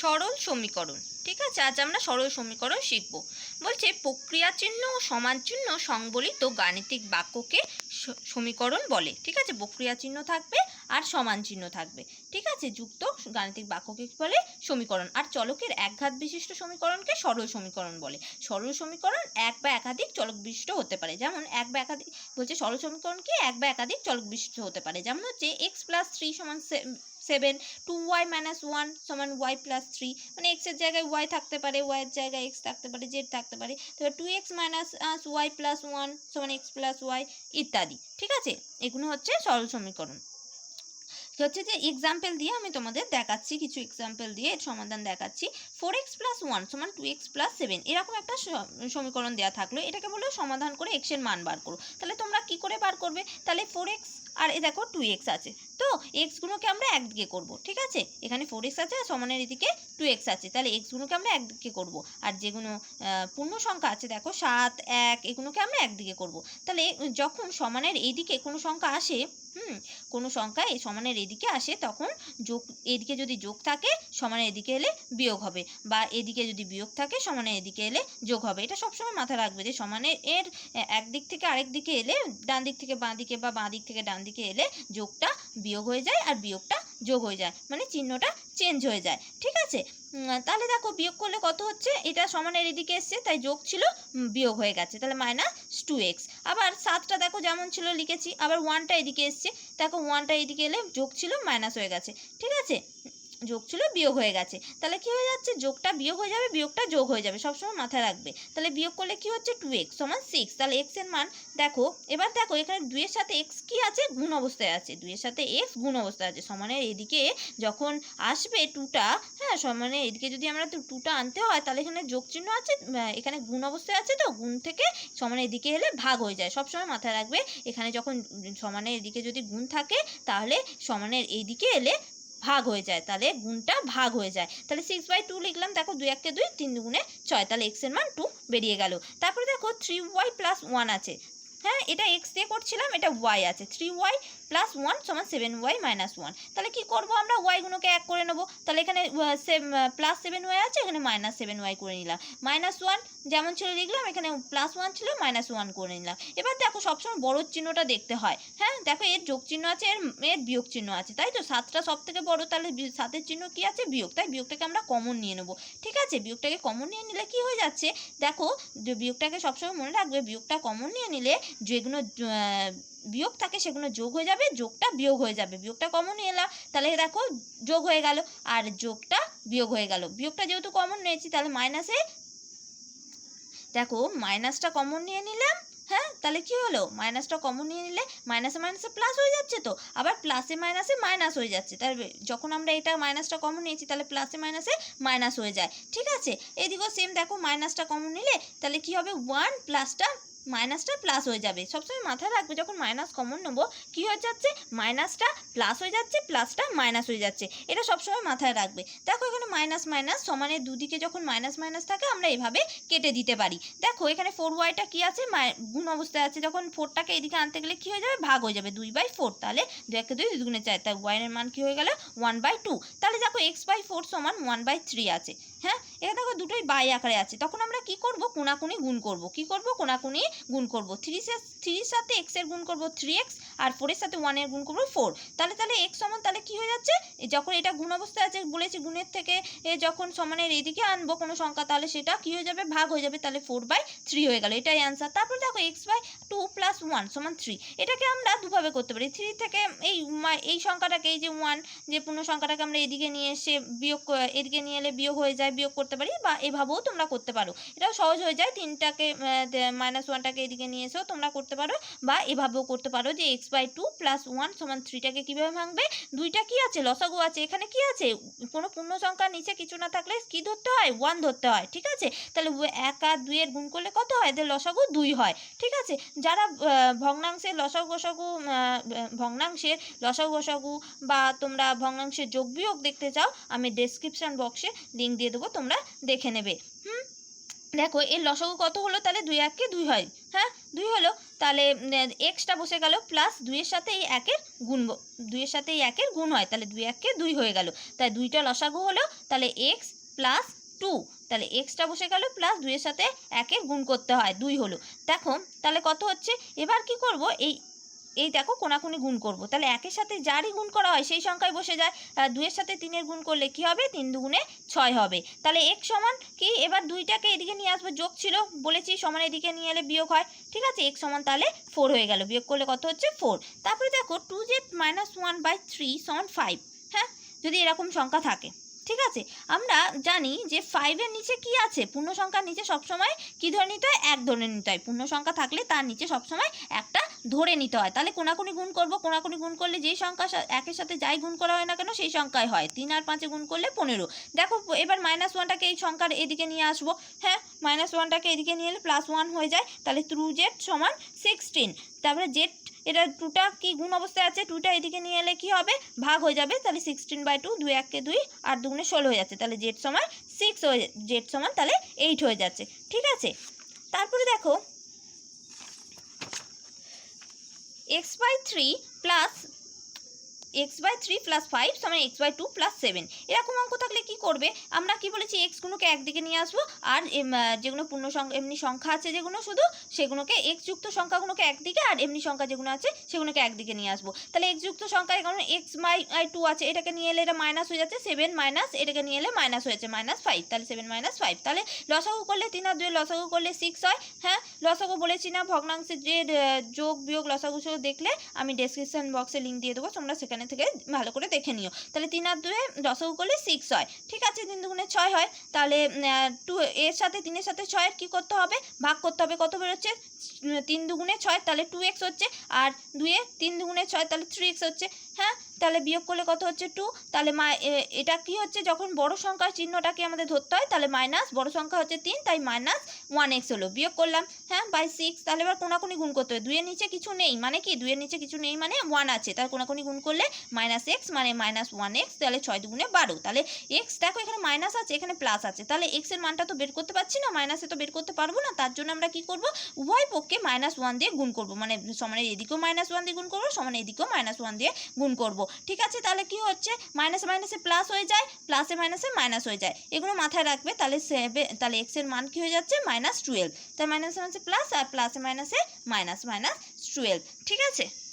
সরল সমীকরণ। ঠিক আছে? আজ আমরা সরল সমীকরণ শিখব। বলছে, প্রক্রিয়া চিহ্ন ও সমান চিহ্ন সংবলিত গাণিতিক বাক্যকে সমীকরণ বলে। ঠিক আছে? প্রক্রিয়া চিহ্ন থাকবে আর সমান চিহ্ন থাকবে। ঠিক আছে? যুক্ত গাণিতিক বাক্যকে বলে? সমীকরণ। আর চলকের একঘাত বিশিষ্ট সমীকরণকে সরল সমীকরণ বলে। সরল সমীকরণ এক বা একাধিক চলক বিশিষ্ট হতে পারে। যেমন, এক বা একাধিক, বলছে সরল সমীকরণ কি এক বা একাধিক চলক বিশিষ্ট হতে পারে। যেমন হচ্ছে এক্স প্লাস থ্রি সমান seven two y minus one সমান ওয়াই প্লাস থ্রি মানে এক্সের জায়গায় ওয়াই থাকতে পারে ওয়াইয়ের জায়গায় এক্স থাকতে পারে জেড থাকতে পারে তারপর two x minus y plus one সমান এক্স প্লাস ওয়াই ইত্যাদি, ঠিক আছে? এগুলো হচ্ছে সরল সমীকরণ। হচ্ছে যে এক্সাম্পল দিয়ে আমি তোমাদের দেখাচ্ছি, কিছু এক্সাম্পল দিয়ে এর সমাধান দেখাচ্ছি। ফোর এক্স প্লাস ওয়ান সমান টু এক্স প্লাস সেভেন এরকম একটা সমীকরণ দেওয়া থাকল, এটাকে বলে সমাধান করে এক্সের মান বার করো। তাহলে তোমরা কি করে বার করবে? তাহলে ফোর এক্স আর এ দেখো টু এক্স আছে। তো এক্সগুলোকে আমরা একদিকে করব, ঠিক আছে? এখানে ফোর এক্স আছে আর সমানের এদিকে টু এক্স আছে, তাহলে এক্সগুলোকে আমরা একদিকে করব। আর যেগুলো পূর্ণ সংখ্যা আছে, দেখো সাত, এক এগুলোকে আমরা একদিকে করব। তাহলে যখন সমানের এইদিকে কোনো সংখ্যা আসে, হুম, কোনো সংখ্যা এই সমানের এদিকে আসে, তখন যোগ, এদিকে যদি যোগ থাকে, সমানের এদিকে এলে বিয়োগ হবে। বা এদিকে যদি বিয়োগ থাকে, সমানের এদিকে এলে যোগ হবে। এটা সবসময় মাথায় রাখবে যে সমানের এর একদিক থেকে আরেক দিকে এলে ডান দিক থেকে বাঁ দিকে বা বাঁ দিক থেকে ডান দিকে এলে যোগটা বিয়োগ হয়ে যায় আর বিয়োগটা যোগ হয়ে যায়। মানে চিহ্নটা চেঞ্জ হয়ে যায়। ঠিক আছে? তাহলে দেখো বিয়োগ করলে কত হচ্ছে? এটা সমানের এদিকে এসছে, তাই যোগ ছিল বিয়োগ হয়ে গেছে। তাহলে মাইনাস টু এক্স আবার সাতটা দেখো যেমন ছিল, লিখেছি। আবার ওয়ানটা এদিকে এসছে। দেখো ওয়ানটা এদিকে এলে যোগ ছিল মাইনাস হয়ে গেছে। ঠিক আছে? যোগ ছিল, বিয়োগ হয়ে গেছে। তাহলে কি হয়ে যাচ্ছে? যোগটা বিয়োগ হয়ে যাবে, বিয়োগটা যোগ হয়ে যাবে। সবসময় মাথায় রাখবে। তাহলে বিয়োগ করলে কি হচ্ছে? টু এক্স সমান সিক্স তাহলে এক্সের মান দেখো, এবার দেখো এখানে দুইয়ের সাথে এক্স কি আছে? গুণ অবস্থায় আছে। দুইয়ের সাথে এক্স গুণ অবস্থায় আছে। সমানের এদিকে যখন আসবে টুটা হ্যাঁ সমানের এদিকে যদি আমরা টুটা আনতে হয়, তাহলে এখানে যোগ চিহ্ন আছে এখানে গুণ অবস্থায় আছে তো, গুণ থেকে সমানের এদিকে এলে ভাগ হয়ে যায়। সবসময় মাথায় রাখবে, এখানে যখন সমানের এদিকে যদি গুণ থাকে, তাহলে সমানের এইদিকে এলে ভাগ হয়ে যায়, তাহলে গুণটা ভাগ হয়ে যায়। তাহলে সিক্স বাই টু লিখলাম, দেখো দুই একটা দুই, তিন দুগুণে ছয়, তাহলে এক্সের মান টু বেরিয়ে গেল। তারপরে দেখো থ্রি ওয়াই প্লাস ওয়ান আছে। হ্যাঁ এটা এক্স দিয়ে করছিলাম, এটা ওয়াই আছে। থ্রি ওয়াই প্লাস ওয়ান সমান সেভেন ওয়াই মাইনাস ওয়ান তাহলে কী করব আমরা? ওয়াইগুলোকে এক করে নেব। তাহলে এখানে প্লাস সেভেন ওয়াই আছে, এখানে মাইনাস সেভেন ওয়াই করে নিলাম। মাইনাস ওয়ান যেমন ছিল লিখলাম, এখানে প্লাস ওয়ান ছিল মাইনাস ওয়ান করে নিলাম। এবার দেখো সবসময় বড় চিহ্নটা দেখতে হয়। হ্যাঁ দেখো এর যোগ চিহ্ন আছে, এর এর বিয়োগ চিহ্ন আছে, তাই তো? সাতটা সব থেকে বড়, তাহলে সাতের চিহ্ন কী আছে? বিয়োগ। তাই বিয়োগটাকে আমরা কমন নিয়ে নেব। ঠিক আছে? বিয়োগটাকে কমন নিয়ে নিলে কী হয়ে যাচ্ছে? দেখো বিয়োগটাকে সবসময় মনে রাখবে, বিয়োগটা কমন নিয়ে নিলে যেগুলো বিয়োগ থাকে সেগুলো যোগ হয়ে যাবে, যোগটা বিয়োগ হয়ে যাবে। বিয়োগটা কমন এলাম, তাহলে দেখো যোগ হয়ে গেল, আর যোগটা বিয়োগ হয়ে গেল। বিয়োগটা যেহেতু কমন নিয়েছি, তাহলে মাইনাসে দেখো মাইনাসটা কমন নিয়ে নিলাম হ্যাঁ? তাহলে কি হলো? মাইনাসটা কমন নিয়ে নিলে মাইনাসে মাইনাসে প্লাস হয়ে যাচ্ছে তো? আবার প্লাসে মাইনাসে মাইনাস হয়ে যাচ্ছে। তার যখন আমরা এটা মাইনাসটা কমন নিয়েছি, তাহলে প্লাসে মাইনাসে মাইনাস হয়ে যায়। ঠিক আছে? এদিকেও সেম দেখো মাইনাসটা কমন নিলে, তাহলে কি হবে? ওয়ান প্লাসটা মাইনাসটা প্লাস হয়ে যাবে। সবসময় মাথায় রাখবে, যখন মাইনাস কমন নেব, কী হয়ে যাচ্ছে? মাইনাসটা প্লাস হয়ে যাচ্ছে প্লাসটা মাইনাস হয়ে যাচ্ছে। এটা সবসময় মাথায় রাখবে। দেখো এখানে মাইনাস মাইনাস সমানের দুদিকে যখন মাইনাস মাইনাস থাকে, আমরা এভাবে কেটে দিতে পারি। দেখো এখানে ফোর ওয়াইটা কী আছে? গুণ অবস্থায় আছে। যখন ফোরটাকে এদিকে আনতে গেলে কী হয়ে যাবে? ভাগ হয়ে যাবে দুই বাই ফোর তাহলে দু একে দুই দুগুণে চার। তাই ওয়াইয়ের মান কী হয়ে গেল? ওয়ান বাই টু তাহলে দেখো এক্স বাই ফোর সমান ওয়ান বাই থ্রি আছে। হ্যাঁ এখানে দেখো দুটোই বাই আকারে আছে। তখন আমরা কি করব? কোনাকুনি গুণ করব। কি করব? কোনাকুনি গুণ করব। থ্রি থ্রির সাথে এক্সের গুণ করব থ্রি এক্স আর ফোরের সাথে ওয়ানের গুণ করব ফোর তাহলে তাহলে এক্স সমান তাহলে কি হয়ে যাচ্ছে? যখন এটা গুণ অবস্থায় আছে, বলেছি গুণের থেকে যখন সমানের এইদিকে আনব কোনো সংখ্যা, তাহলে সেটা কি হয়ে যাবে? ভাগ হয়ে যাবে। তাহলে ফোর বাই থ্রি হয়ে গেল। এটাই অ্যান্সার তারপর দেখো x by two plus one সমান থ্রি এটাকে আমরা দুভাবে করতে পারি। থ্রি থেকে এই এই সংখ্যাটাকে, এই যে ওয়ান যে পূর্ণ সংখ্যাটাকে আমরা এদিকে নিয়ে এসে বিয়োগ এদিকে নিয়ে এলে বিয়োগ হয়ে যায়। বিয়োগ করতে পারি বা এভাবেও তোমরা করতে পারো। এটাও সহজ হয়ে যায়, তিনটাকে মাইনাস ওয়ানটাকে এদিকে নিয়ে এসেও তোমরা করতে পারো বা এভাবেও করতে পারো যে x by two plus one সমান থ্রিটাকে কীভাবে ভাঙবে? দুইটা কি আছে? লসাগু আছে। এখানে কি আছে? কোনো পূর্ণ সংখ্যার নিচে কিছু না থাকলে কি ধরতে হয়? ওয়ান ধরতে হয়। ঠিক আছে? তাহলে এক আর দুইয়ের গুণ করলে কত হয়? এদের লসাগু দুই হয়। ঠিক আছে? যারা ভগ্নাংশের লসাগু গোসাগু ভগ্নাংশের লসাগু গোসাগু বা তোমরা ভগ্নাংশের যোগ বিয়োগ দেখতে চাও, আমি ডেসক্রিপশন বক্সে লিঙ্ক দিয়ে দেবো। তোমরা দেখে নেবে। হুম? দেখো, এর লসাগু কত হলো? তাহলে দুই এককে দুই হয়। হ্যাঁ? দুই হলো। তাহলে এক্সটা বসে গেল প্লাস দুইয়ের সাথে এই একের গুণ দুইয়ের সাথে এই একের গুণ হয়। তাহলে দুই একে দুই হয়ে গেল। তাই দুইটা লসাগু হলো। তাহলে এক্স প্লাস টু তাহলে এক্সটা বসে গেল প্লাস দুইয়ের সাথে একের গুণ করতে হয়। দুই হলো। দেখো, তাহলে কত হচ্ছে? এবার কি করব? এই এই দেখো কোনাকুনি গুণ করব। তাহলে একের সাথে যারই গুণ করা হয়, সেই সংখ্যায় বসে যায়। আর দুইয়ের সাথে তিনের গুণ করলে কি হবে? তিন দুগুণে ছয় হবে। তাহলে এক সমান কি? এবার দুইটাকে এদিকে নিয়ে আসব, যোগ ছিল, বলেছি সমান এদিকে নিয়ে এলে বিয়োগ হয়। ঠিক আছে, এক সমান তাহলে ফোর হয়ে গেল, বিয়োগ করলে কত হচ্ছে? ফোর তারপরে দেখো two z minus one by three সমান ফাইভ হ্যাঁ? যদি এরকম সংখ্যা থাকে। ঠিক আছে? আমরা জানি যে ফাইভের নিচে কি আছে? পূর্ণ সংখ্যার নিচে সবসময় কি ধরে নিতে হয়? এক ধরে নিতে হয়। পূর্ণ সংখ্যা থাকলে তার নিচে সবসময় একটা ধরে নিতে হয়। তাহলে কোনাকুনি গুণ করব। কোনাকুনি গুণ করলে যেই সংখ্যা একের সাথে যাই গুণ করা হয় না কেন, সেই সংখ্যায় হয়। তিন আর পাঁচে গুণ করলে পনেরো। দেখো, এবার মাইনাস ওয়ানটাকে এই সংখ্যার এদিকে নিয়ে আসব। হ্যাঁ মাইনাস ওয়ানটাকে এদিকে নিয়ে এলে প্লাস ওয়ান হয়ে যায়। তাহলে টু জেড সমান সিক্সটিন তারপরে জেড এটা টুটা কি গুণ অবস্থায় আছে? টুটা এদিকে নিয়ে এলে কী হবে? ভাগ হয়ে যাবে। তাহলে সিক্সটিন বাই টু দুই এককে দুই আর দুগুণে ষোলো হয়ে যাচ্ছে। তাহলে জেড সমান সিক্স হয়ে জেড সমান তাহলে এইট হয়ে যাচ্ছে। ঠিক আছে? তারপরে দেখো x by three plus x by three plus five সমান x by two plus seven এরকম অঙ্ক থাকলে কি করবে? আমরা কি বলেছি? এক্সগুলোকে একদিকে নিয়ে আসব আর যেগুলো পূর্ণ সংখ্যা, এমনি সংখ্যা আছে যেগুলো শুধু, সেগুলোকে এক্স যুক্ত সংখ্যাগুলোকে একদিকে আর এমনি সংখ্যা যেগুলো আছে সেগুলোকে একদিকে নিয়ে আসব। তাহলে এক্স যুক্ত সংখ্যা কারণ এক্স বাই টু আছে। এটাকে নিয়ে এলে এটা মাইনাস হয়ে যাচ্ছে সেভেন মাইনাস এটাকে নিয়ে এলে মাইনাস হয়ে হয়েছে মাইনাস ফাইভ তাহলে সেভেন মাইনাস ফাইভ তাহলে লসাগু করলে তিন আর দুই লসাগু করলে সিক্স হয়। হ্যাঁ? লসাগু বলেছি না ভগ্নাংশের যে যোগ বিয়োগ লসাগু দেখলে আমি ডেসক্রিপশন বক্সে লিঙ্ক দিয়ে দেবো, তোমরা সেখানে থেকে ভালো করে দেখে নিও। তাহলে তিন আর দুয়ে লসাগু করলে সিক্স হয়। ঠিক আছে, তিন দুগুণে ছয় হয়। তাহলে টু, এর সাথে, তিনের সাথে ছয়ের কী করতে হবে? ভাগ করতে হবে। কত বেরোচ্ছে? তিন দুগুণে ছয়, তাহলে টু এক্স হচ্ছে। আর দুয়ে তিন দুগুণে ছয়, তাহলে থ্রি এক্স হচ্ছে। হ্যাঁ তাহলে বিয়োগ করলে কত হচ্ছে টু তাহলে মা এটা কি হচ্ছে? যখন বড় সংখ্যার চিহ্নটাকে আমাদের ধরতে হয়, তাহলে মাইনাস বড় সংখ্যা হচ্ছে তিন, তাই মাইনাস ওয়ান এক্স হলো। বিয়োগ করলাম হ্যাঁ বাই সিক্স তাহলে এবার কোনাকুনি গুণ করতে হবে। দুইয়ের নিচে কিছু নেই মানে কি? দুইয়ের নিচে কিছু নেই মানে ওয়ান আছে। তাহলে কোনাকুনি গুণ করলে মাইনাস এক্স মানে মাইনাস ওয়ান এক্স তাহলে ছয় দুগুণে বারো। তাহলে এক্স দেখো এখানে মাইনাস আছে, এখানে প্লাস আছে। তাহলে এক্সের মানটা তো বের করতে পারছি না মাইনাসে তো বের করতে পারব না, তার জন্য আমরা কি করব? উভয় পক্ষে মাইনাস ওয়ান দিয়ে গুণ করব। মানে সমানের এদিকেও মাইনাস ওয়ান দিয়ে গুণ করব, সমানের এদিকেও মাইনাস ওয়ান দিয়ে গুণ করব। ঠিক আছে? তাহলে কি হচ্ছে? মাইনাসে মাইনাসে প্লাস হয়ে যায় প্লাসে মাইনাসে মাইনাস হয়ে যায়। এগুলো মাথায় রাখবে, তাহলে সেভে তাহলে এক্সের মান কি হয়ে যাচ্ছে? মাইনাস টুয়েলভ তাহলে মাইনাসে মাইনাসে প্লাস আর প্লাসে মাইনাসে মাইনাস মাইনাস টুয়েলভ ঠিক আছে?